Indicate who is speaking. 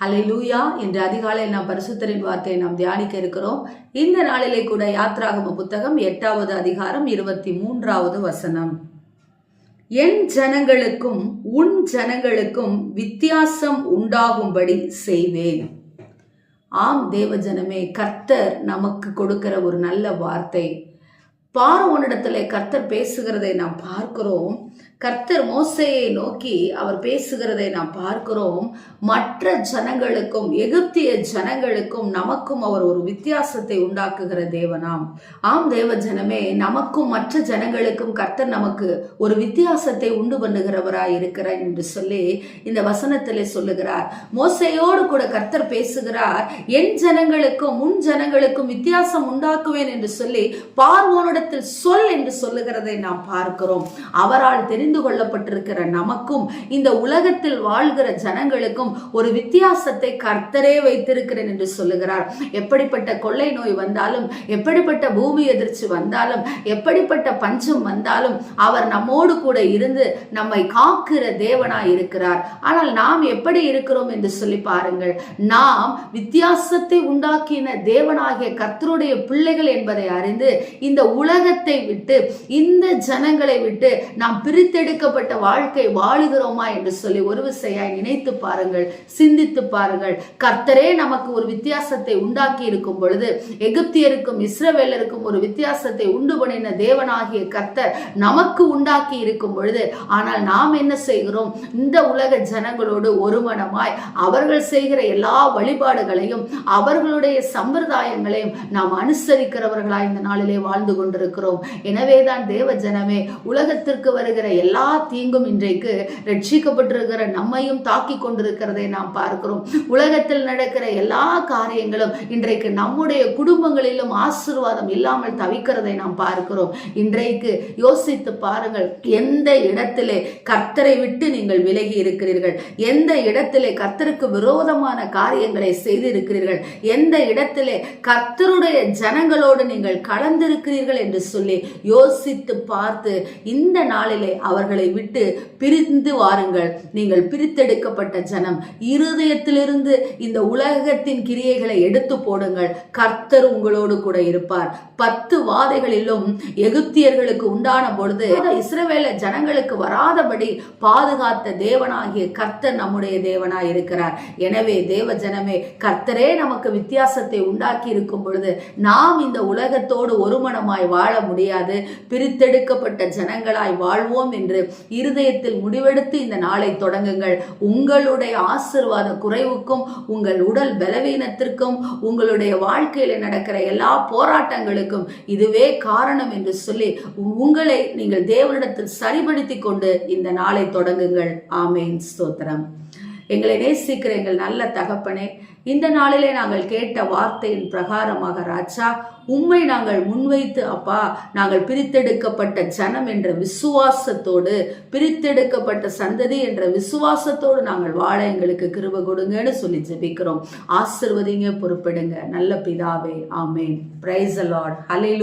Speaker 1: ஹலை லூயா என்று அதிகாலை நாம் பரிசுத்தரின் வார்த்தையை நாம் தியானிக்க இருக்கிறோம். இந்த நாளிலே கூட யாத்ராகம புத்தகம் எட்டாவது அதிகாரம் இருபத்தி மூன்றாவது வசனம். என் ஜனங்களுக்கும் உன் ஜனங்களுக்கும் வித்தியாசம் உண்டாகும்படி செய்வேன். ஆம் தேவஜனமே கர்த்தர் நமக்கு கொடுக்கிற ஒரு நல்ல வார்த்தை. பார்வோனிடத்துல கர்த்தர் பேசுகிறதை நாம் பார்க்கிறோம். கர்த்தர் மோசையை நோக்கி அவர் பேசுகிறதை நாம் பார்க்கிறோம். மற்ற ஜனங்களுக்கும் எகிப்திய ஜனங்களுக்கும் நமக்கும் அவர் ஒரு வித்தியாசத்தை உண்டாக்குகிற தேவனாம். ஆம் தேவ ஜனமே நமக்கும் மற்ற ஜனங்களுக்கும் கர்த்தர் நமக்கு ஒரு வித்தியாசத்தை உண்டு பண்ணுகிறவராய் இருக்கிறார் என்று சொல்லி இந்த வசனத்திலே சொல்லுகிறார். மோசையோடு கூட கர்த்தர் பேசுகிறார் என் ஜனங்களுக்கும் உன் ஜனங்களுக்கும் வித்தியாசம் உண்டாக்குவேன் என்று சொல்லி பார்வோனிடத்தில் சொல் என்று சொல்லுகிறதை நாம் பார்க்கிறோம். அவரால் தெரிந்து கொள்ளப்பட்டிருக்கிற நமக்கும் இந்த உலகத்தில் வாழ்கிற ஜனங்களுக்கும் ஒரு வித்தியாசத்தை கர்த்தரே வைத்திருக்கிறேன் என்று சொல்லுகிறார். எப்படிப்பட்ட கொள்ளை நோய் வந்தாலும் எப்படிப்பட்ட பூமி எதிர்ச்சி வந்தாலும் எப்படிப்பட்ட பஞ்சம் வந்தாலும் அவர் நம்மோடு கூட இருந்து நம்மை காக்கிற தேவனாய் இருக்கிறார். ஆனால் நாம் எப்படி இருக்கிறோம் என்று சொல்லி பாருங்கள். நாம் வித்தியாசத்தை உண்டாக்கின தேவனாகிய கர்த்தருடைய பிள்ளைகள் என்பதை அறிந்து இந்த உலக உலகத்தை விட்டு இந்த ஜனங்களை விட்டு நாம் பிரித்தெடுக்கப்பட்ட வாழ்க்கை வாழுகிறோமா என்று சொல்லி ஒரு விசையாய் நினைத்து பாருங்கள் சிந்தித்து பாருங்கள். கர்த்தரே நமக்கு ஒரு வித்தியாசத்தை உண்டாக்கி இருக்கும் பொழுது எகிப்தியருக்கும் இஸ்ரவேலருக்கும் ஒரு வித்தியாசத்தை உண்டு பண்ணின தேவனாகிய கர்த்தர் நமக்கு உண்டாக்கி இருக்கும் பொழுது ஆனால் நாம் என்ன செய்கிறோம்? இந்த உலக ஜனங்களோடு ஒருமனமாய் அவர்கள் செய்கிற எல்லா வழிபாடுகளையும் அவர்களுடைய சம்பிரதாயங்களையும் நாம் அனுசரிக்கிறவர்களாய் இந்த நாளிலே வாழ்ந்து கொண்டிருக்கிறோம். எனவேதான் தேவ ஜனமே உலகத்திற்கு வருகிற எல்லா தீங்கும் இன்றைக்கு ரட்சிக்கப்பட்டிருக்கிற நம்மையும் தாக்கி கொண்டிருக்கிறதை நாம் பார்க்கிறோம். உலகத்தில் நடக்கிற எல்லா காரியங்களும் இன்றைக்கு நம்முடைய குடும்பங்களிலும் ஆசீர்வாதம் இல்லாமல் தவிக்கிறதை நாம் பார்க்கிறோம். இன்றைக்கு யோசித்து பாருங்கள் எந்த இடத்திலே கர்த்தரை விட்டு நீங்கள் விலகி இருக்கிறீர்கள்? எந்த இடத்திலே கர்த்தருக்கு விரோதமான காரியங்களை செய்திருக்கிறீர்கள்? எந்த இடத்திலே கர்த்தருடைய ஜனங்களோடு நீங்கள் கலந்திருக்கிறீர்கள் என்று சொல்லி யோசித்து பார்த்து இந்த நாளிலே அவர்களை விட்டு பிரிந்து வாருங்கள். நீங்கள் பிரித்தெடுக்கப்பட்ட ஜனம் இருதயத்திலிருந்து இந்த உலகத்தின் கிரியைகளை எடுத்து போடுங்கள். கர்த்தர் உங்களோடு கூட இருப்பார். பத்து வாதைகளிலும் எகிப்தியர்களுக்கு உண்டான பொழுது இஸ்ரவேல ஜனங்களுக்கு வராதபடி பாதுகாத்த தேவனாகிய கர்த்தர் நம்முடைய தேவனாய் இருக்கிறார். எனவே தேவ ஜனமே கர்த்தரே நமக்கு வித்தியாசத்தை உண்டாக்கி இருக்கும் பொழுது நாம் இந்த உலகத்தோடு ஒருமனமாய் வாழ முடியாது. பிரித்தெடுக்கப்பட்ட ஜனங்களாய் வாழ்வோம் என்று இருதயத்தில் முடிவெடுத்து இந்த நாளை தொடங்குங்கள். உங்களுடைய ஆசிர்வாத குறைவுக்கும் உங்கள் உடல் பலவீனத்திற்கும் உங்களுடைய வாழ்க்கையில் நடக்கிற எல்லா போராட்டங்களுக்கும் இதுவே காரணம் என்று சொல்லி உங்களை நீங்கள் தேவனிடத்தில் சரிபடுத்தி கொண்டு இந்த நாளை தொடங்குங்கள். ஆமேன். ஸ்தோத்திரம். எங்களை நேசிக்கிற எங்கள் நல்ல தகப்பனே இந்த நாளிலே நாங்கள் கேட்ட வார்த்தையின் பிரகாரமாக ராஜா உம்மை நாங்கள் முன்வைத்து அப்பா நாங்கள் பிரித்தெடுக்கப்பட்ட ஜனம் என்ற விசுவாசத்தோடு பிரித்தெடுக்கப்பட்ட சந்ததி என்ற விசுவாசத்தோடு நாங்கள் வாழ எங்களுக்கு கிருப கொடுங்கன்னு சொல்லி ஜெபிக்கிறோம். ஆசிர்வதிங்க பொறுப்பிடுங்க. நல்ல பிதாவே ஆமேன். பிரைஸ் அலாட் ஹலே